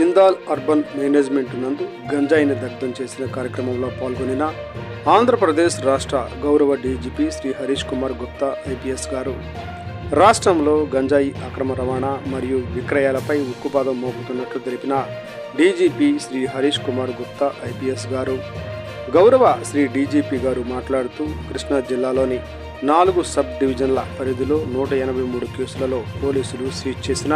Jindal urban management నందు గంజాయిని దగ్ధం చేసిన కార్యక్రమంలో పాల్గొనిన ఆంధ్రప్రదేశ్ రాష్ట్ర గౌరవ డీజీపీ శ్రీ హరీష్ కుమార్ గుప్తా ఐపీఎస్ గారు. రాష్ట్రంలో గంజాయి అక్రమ రవాణా మరియు విక్రయాలపై ఉక్కుపాదం మోపుతున్నట్లు తెలిపిన డీజీపీ శ్రీ హరీష్ కుమార్ గుప్తా ఐపీఎస్ గారు. గౌరవ శ్రీ డీజీపీ గారు మాట్లాడుతూ కృష్ణా జిల్లాలోని నాలుగు సబ్ డివిజన్ల పరిధిలో నూట ఎనభై మూడు కేసులలో పోలీసులు సీజ్ చేసిన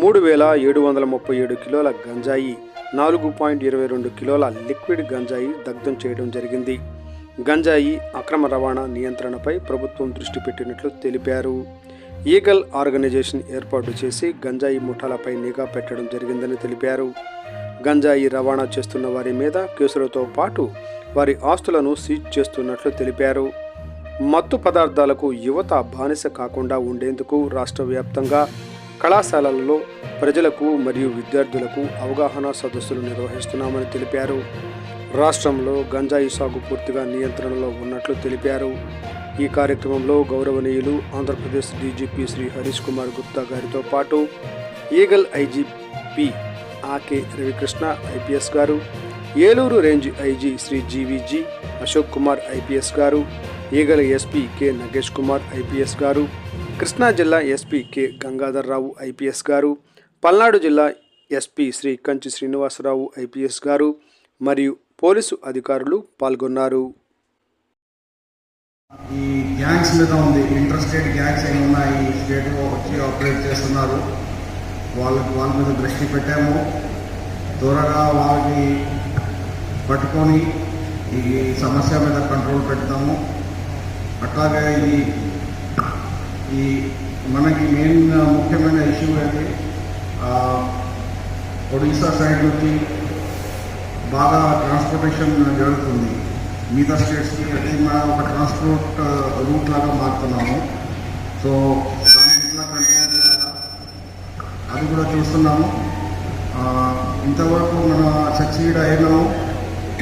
మూడు వేల ఏడు వందల ముప్పై ఏడు కిలోల గంజాయి నాలుగు పాయింట్ ఇరవై రెండు కిలోల లిక్విడ్ గంజాయి దగ్ధం చేయడం జరిగింది. గంజాయి అక్రమ రవాణా నియంత్రణపై ప్రభుత్వం దృష్టి పెట్టినట్లు తెలిపారు. ఈగల్ ఆర్గనైజేషన్ ఏర్పాటు చేసి గంజాయి ముఠాలపై నిఘా పెట్టడం జరిగిందని తెలిపారు. గంజాయి రవాణా చేస్తున్న వారి మీద కేసులతో పాటు వారి ఆస్తులను సీజ్ చేస్తున్నట్లు తెలిపారు. మత్తు పదార్థాలకు యువత బానిస కాకుండా ఉండేందుకు రాష్ట్ర వ్యాప్తంగా కళాశాలలలో ప్రజలకు మరియు విద్యార్థులకు అవగాహన సదస్సులు నిర్వహిస్తున్నామని తెలిపారు. రాష్ట్రంలో గంజాయి సాగు పూర్తిగా నియంత్రణలో ఉన్నట్లు తెలిపారు. ఈ కార్యక్రమంలో గౌరవనీయులు ఆంధ్రప్రదేశ్ డీజీపీ శ్రీ హరీష్ కుమార్ గుప్తా గారితో పాటు Eagle IGP Ake Ravikrishna IPS గారు Eluru range IG Shri GVG Ashok Kumar IPS గారు ఈగల SP K Nagesh Kumar IPS గారు కృష్ణా జిల్లా ఎస్పీ కె. గంగాధర్రావు ఐపీఎస్ గారు పల్నాడు జిల్లా ఎస్పీ శ్రీ కంచి శ్రీనివాసరావు ఐపీఎస్ గారు మరియు పోలీసు అధికారులు పాల్గొన్నారు. ఈ గ్యాంగ్స్ మీద ఉంది. ఇంటర్ స్టేట్ గ్యాంగ్స్ ఏమి ఉన్నాయి? ఈ స్టేట్లో వచ్చి ఆపరేట్ చేస్తున్నారు. వాళ్ళకి వాళ్ళ మీద దృష్టి పెట్టాము. త్వరగా వాళ్ళని పట్టుకొని ఈ సమస్య మీద కంట్రోల్ పెడతాము. అట్లాగే ఇది ఈ మనకి మెయిన్ ముఖ్యమైన ఇష్యూ అయితే ఒడిశా సైడ్ నుంచి బాగా ట్రాన్స్పోర్టేషన్ జరుగుతుంది. మిగతా స్టేట్స్కి అది మనం ఒక ట్రాన్స్పోర్ట్ రూట్ లాగా మారుతున్నాము. సో దాన్ని ఎట్లా కంట్రోల్ చేయాలా? అది కూడా చూస్తున్నాము. ఇంతవరకు మన సక్సీడ్ అయినాము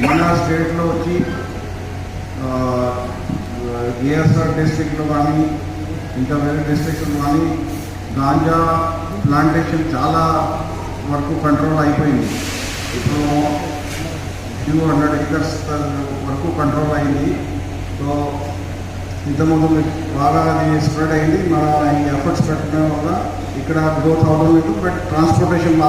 మన స్టేట్లో వచ్చి బిఎస్ఆర్ డిస్టిక్లో కానీ ఇంకా వేరే డిస్ట్రిక్ట్లో కానీ గాంజా ప్లాంటేషన్ చాలా వరకు కంట్రోల్ అయిపోయింది. ఇప్పుడు ఫ్యూ హండ్రెడ్ ఎకర్స్ వరకు కంట్రోల్ అయింది. సో ఇంతకుముందు బాగా అది స్ప్రెడ్ అయింది. మన ఈ ఎఫర్ట్స్ పెట్టడం వల్ల ఇక్కడ గ్రోత్ అవడం లేదు. But transportation